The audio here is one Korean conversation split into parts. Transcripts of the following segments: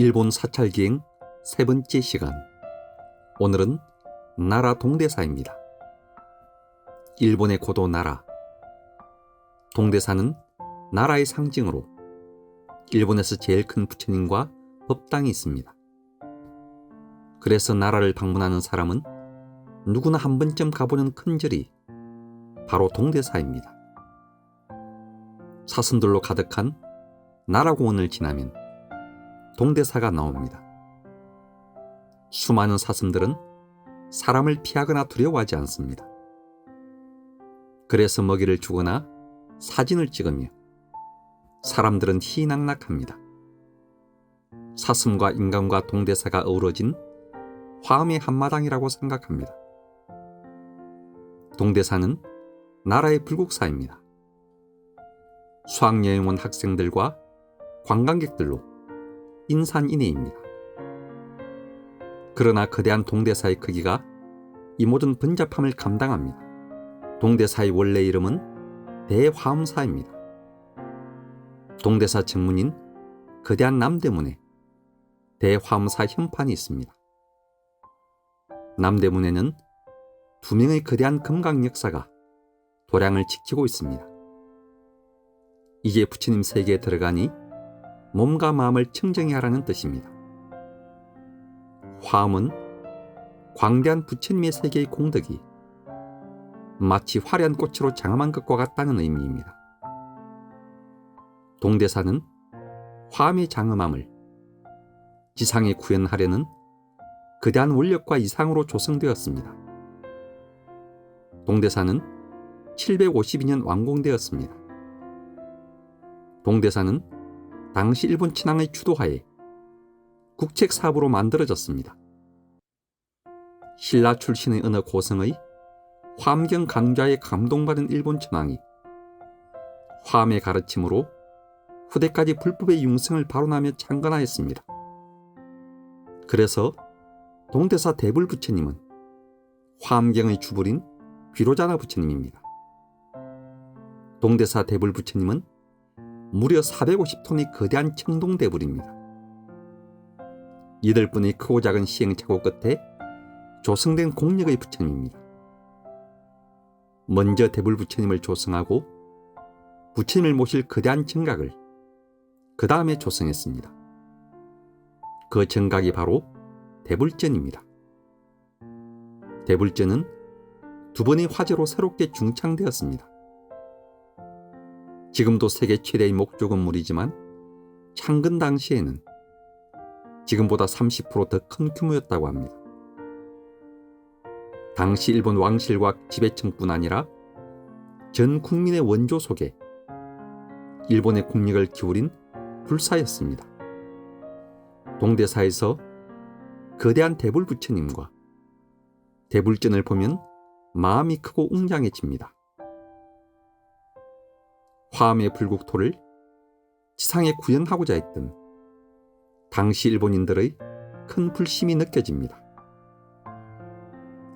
일본 사찰기행 세 번째 시간. 오늘은 나라 동대사입니다. 일본의 고도 나라. 동대사는 나라의 상징으로 일본에서 제일 큰 부처님과 법당이 있습니다. 그래서 나라를 방문하는 사람은 누구나 한 번쯤 가보는 큰 절이 바로 동대사입니다. 사슴들로 가득한 나라 공원을 지나면 동대사가 나옵니다. 수많은 사슴들은 사람을 피하거나 두려워하지 않습니다. 그래서 먹이를 주거나 사진을 찍으며 사람들은 희낙낙합니다. 사슴과 인간과 동대사가 어우러진 화음의 한마당이라고 생각합니다. 동대사는 나라의 불국사입니다. 수학여행 온 학생들과 관광객들로 인산인해입니다. 그러나 거대한 동대사의 크기가 이 모든 번잡함을 감당합니다. 동대사의 원래 이름은 대화엄사입니다. 동대사 정문인 거대한 남대문에 대화엄사 현판이 있습니다. 남대문에는 두 명의 거대한 금강 역사가 도량을 지키고 있습니다. 이제 부처님 세계에 들어가니 몸과 마음을 청정히 하라는 뜻입니다. 화음은 광대한 부처님의 세계의 공덕이 마치 화려한 꽃으로 장엄한 것과 같다는 의미입니다. 동대사는 화음의 장엄함을 지상에 구현하려는 거대한 원력과 이상으로 조성되었습니다. 동대사는 752년 완공되었습니다. 동대사는 당시 일본 친왕의 주도하에 국책 사업으로 만들어졌습니다. 신라 출신의 어느 고성의 화엄경 강좌에 감동받은 일본 천황이 화엄의 가르침으로 후대까지 불법의 융성을 발언하며 창건하였습니다. 그래서 동대사 대불 부처님은 화엄경의 주불인 귀로자나 부처님입니다. 동대사 대불 부처님은 무려 450톤의 거대한 청동대불입니다. 이들 뿐의 크고 작은 시행착오 끝에 조성된 공력의 부처님입니다. 먼저 대불 부처님을 조성하고 부처님을 모실 거대한 정각을 그 다음에 조성했습니다. 그 정각이 바로 대불전입니다. 대불전은 두 번의 화재로 새롭게 중창되었습니다. 지금도 세계 최대의 목조건물이지만 창건 당시에는 지금보다 30%더 큰 규모였다고 합니다. 당시 일본 왕실과 지배층뿐 아니라 전 국민의 원조 속에 일본의 국력을 기울인 불사였습니다. 동대사에서 거대한 대불 부처님과 대불전을 보면 마음이 크고 웅장해집니다. 화암의 불국토를 지상에 구현하고자 했던 당시 일본인들의 큰 불심이 느껴집니다.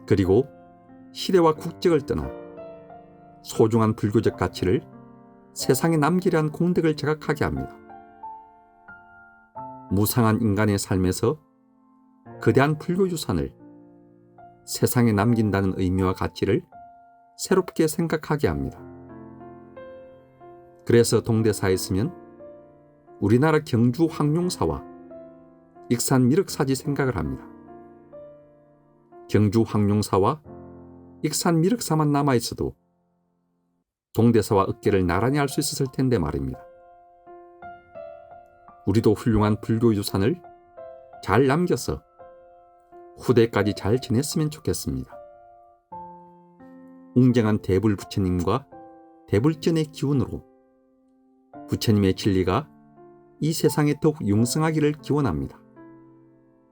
그리고 시대와 국적을 떠나 소중한 불교적 가치를 세상에 남기려 한 공덕을 자각하게 합니다. 무상한 인간의 삶에서 거대한 불교 유산을 세상에 남긴다는 의미와 가치를 새롭게 생각하게 합니다. 그래서 동대사에 있으면 우리나라 경주 황룡사와 익산 미륵사지 생각을 합니다. 경주 황룡사와 익산 미륵사만 남아 있어도 동대사와 어깨를 나란히 할 수 있었을 텐데 말입니다. 우리도 훌륭한 불교 유산을 잘 남겨서 후대까지 잘 지냈으면 좋겠습니다. 웅장한 대불 부처님과 대불전의 기운으로 부처님의 진리가 이 세상에 더욱 융성하기를 기원합니다.